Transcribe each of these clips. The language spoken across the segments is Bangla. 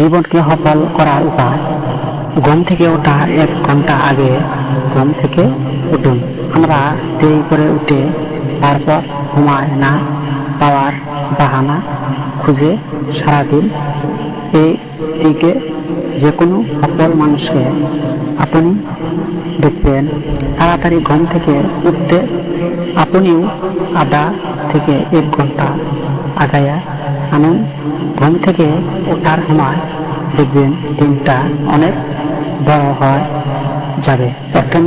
জীবনকে সফল করার উপায়। ঘুম থেকে ওঠা এক ঘণ্টা আগে ঘুম থেকে উঠুন। আমরা দেরি করে উঠে তারপর ঘুমায় না, পাওয়ার বাহানা খুঁজে সারাদিন এই দিকে যে কোনো সফল মানুষকে আপনি দেখবেন। তাড়াতাড়ি ঘুম থেকে উঠতে আপনিও আধা থেকে এক ঘণ্টা আগায়া আনুন। ঘুম থেকে ওঠার সময় দেখবেন দিনটা অনেক বড় হয় যাবে।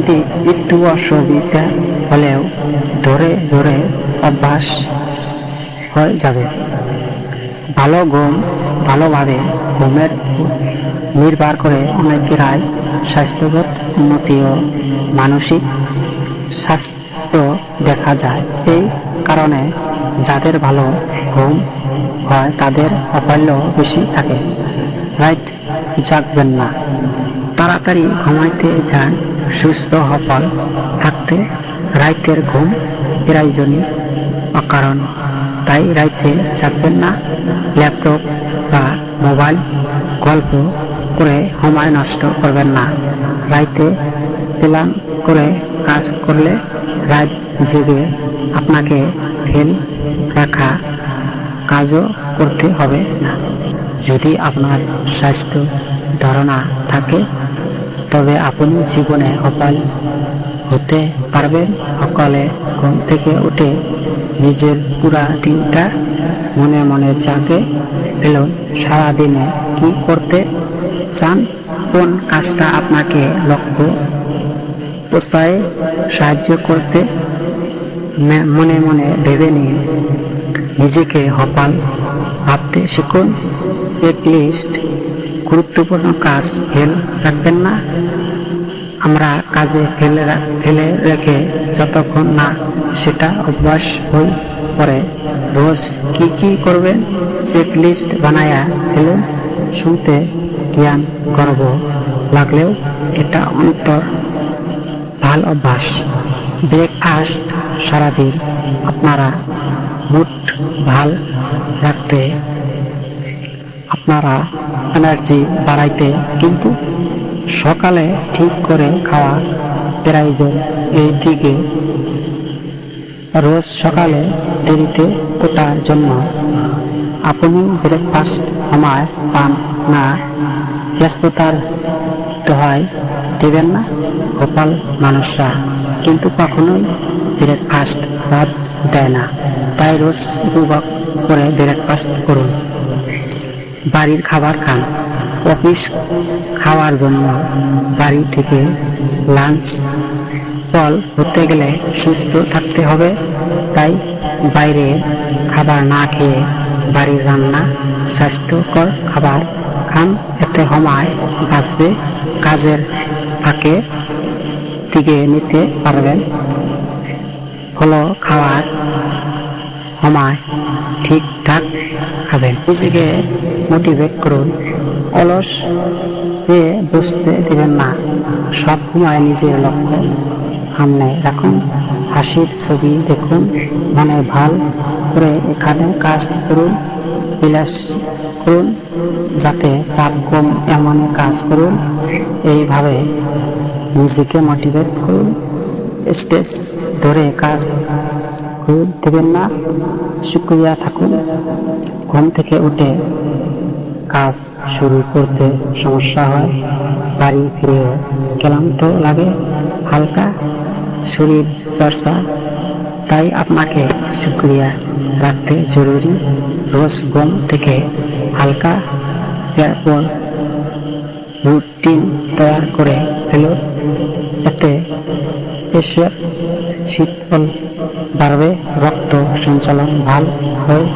দিন একটু অসুবিধা হলেও ধরে ধরে অভ্যাস হয়ে যাবে। ভালো ঘুম, ভালোভাবে ঘুমের নির্ভর করে অনেকেরাই স্বাস্থ্যগত উন্নতি ও মানসিক স্বাস্থ্য দেখা যায়। এই কারণে যাদের ভালো ঘুম হয়, তাদের সাফল্য বেশি থাকে। রাইট জাগবেন না। তাড়াতাড়ি ঘুমাইতে যান, সুস্থ সফল থাকতে রাইতের ঘুম প্রয়োজনই অকারণ। তাই রাইতে জাগবেন না, ল্যাপটপ বা মোবাইল, গল্প করে সময় নষ্ট করবেন না। রাইতে প্ল্যান করে কাজ করলে রাত জেগে আপনাকে ফেল রাখা কাজও করতে হবে না। যদি আপনার স্বাস্থ্য ধারণা থাকে, তবে আপনি জীবনে সফল হতে পারবেন। সকালে ঘুম থেকে উঠে নিজের পুরা দিনটা মনে মনে জাগে ফেলুন সারাদিনে কি করতে চান? কোন কাজটা আপনাকে লক্ষ্য প্রসায় সাহায্য করতে মনে মনে ভেবে নিন। নিজেকে সফল ভাবতে শিখুন। চেক লিস্ট গুরুত্বপূর্ণ কাজ ফেল রাখবেন না। আমরা কাজে ফেলে ফেলে রেখে যতক্ষণ না সেটা অভ্যাস হয়ে পরে রোজ কি কি করবেন চেক লিস্ট বানায়া ফেলুন। শুনতে জ্ঞান গর্ব লাগলেও এটা অন্তর ভালো অভ্যাস। ব্রেকফাস্ট সারাদিন। আপনারা মুড ভালো রাখতে আপনারা এনার্জি বাড়াইতে কিন্তু সকালে ঠিক করে খাওয়া প্রয়োজন এই দিকে। রোজ সকালে দেরিতে ওঠার জন্য আপনি ব্রেকফাস্ট সময় পান না, ব্যস্ততার দোহাই দেবেন না। গোপাল মানুষরা কিন্তু কখনোই ব্রেকফাস্ট বাদ দেয় না। তাই রোজ উপভোগ করে ব্রেকফাস্ট করুন। বাড়ির খাবার খান। অফিস খাওয়ার জন্য বাড়ি থেকে লাঞ্চ ফল হতে গেলে সুস্থ থাকতে হবে। তাই বাইরে খাবার না খেয়ে বাড়ির রান্না স্বাস্থ্যকর খাবার খান। এতে সময় বাঁচবে। কাজের ফাঁকে দিকে নিতে পারবেন। হলো খাওয়ার সময় ঠিকঠাক খাবেন। নিজেকে মোটিভেট করুন। অলস হয়ে বুঝতে দেবেন না। সব সময় নিজের লক্ষ্য সামনে রাখুন। হাসির ছবি দেখুন। মনে ভালো করে এখানে কাজ করুন। বিলাস করুন। যাতে চাপ কম এমন কাজ করুন। এইভাবে নিজেকে মোটিভেট করুন। স্টেজ ধরে কাজ দেবেন না। শুক্রিয়া থাকুন। ঘুম থেকে উঠে কাজ শুরু করতে সমস্যা হয়। বাড়ি ফিরেও ক্লান্ত লাগে, হালকা শরীর চর্চা। তাই আপনাকে শুক্রিয়া রাখতে জরুরি। রোজ ঘুম থেকে হালকা রুটিন তৈরি করে ফেলুন। এতে পেশের শীতল বাড়বে, রক্ত সঞ্চালন ভালো হয়।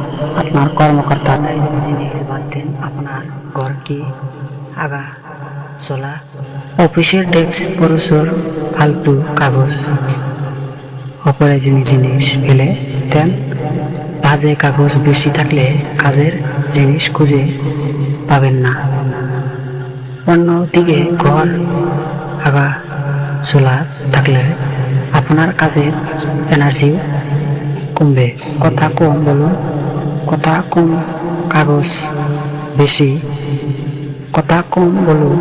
আপনার কর্মকর্তা প্রয়োজনীয় জিনিস বাদ দেন আপনার ঘরকে আগা চলা? অফিসের ডেস্ক পরশুর ফালতু কাগজ। অপ্রয়োজনীয় জিনিস ফেলে দেন, বাজে কাগজ বেশি থাকলে কাজের জিনিস খুঁজে পাবেন না। অন্যদিকে ঘর আগা চোলা থাকলে আপনার কাজের এনার্জি কমবে। কথা কম বলুন, কথা কম কাগজ বেশি। কথা কম বলুন,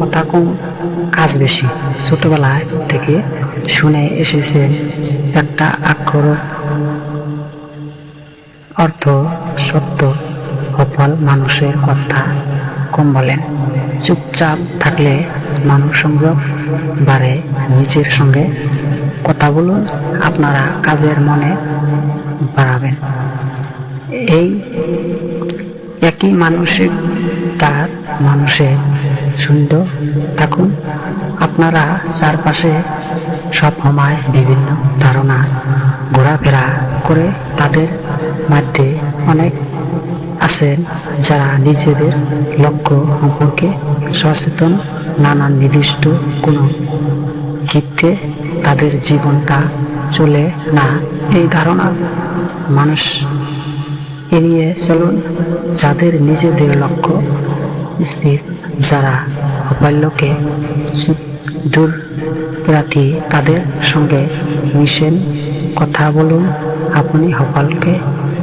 কথা কম কাজ বেশি। ছোটবেলায় থেকে শুনে এসেছেন একটা অক্ষর অর্থ সত্য, সফল মানুষের কথা কম বলেন। চুপচাপ থাকলে মানুষ সংযোগ বাড়ে নিজের সঙ্গে কথা বলুন, আপনারা কাজের মনে বাড়াবেন। এই একই মানসিক তার মানুষের সুন্দর থাকুন। আপনারা চারপাশে সব সময় বিভিন্ন ধারণা ঘোরাফেরা করে তাদের মধ্যে অনেক আছেন যারা নিজেদের লক্ষ্য সম্পর্কে সচেতন নানান নির্দিষ্ট কোনো ক্ষেত্রে তাদের জীবনটা চলে না। এই ধারণা মানুষ এড়িয়ে চলুন, যাদের নিজেদের লক্ষ্য স্থির, যারা সাফল্যকে সু- দূর প্রার্থী তাদের সঙ্গে মিশেন। কথা বলুন, আপনি সফলকে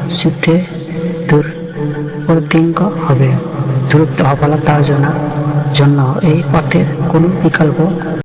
যুদ্ধে দূর প্রতিজ্ঞ হবে দ্রুত সফলতা অর্জনের জন্য এই পথের কোনো বিকল্প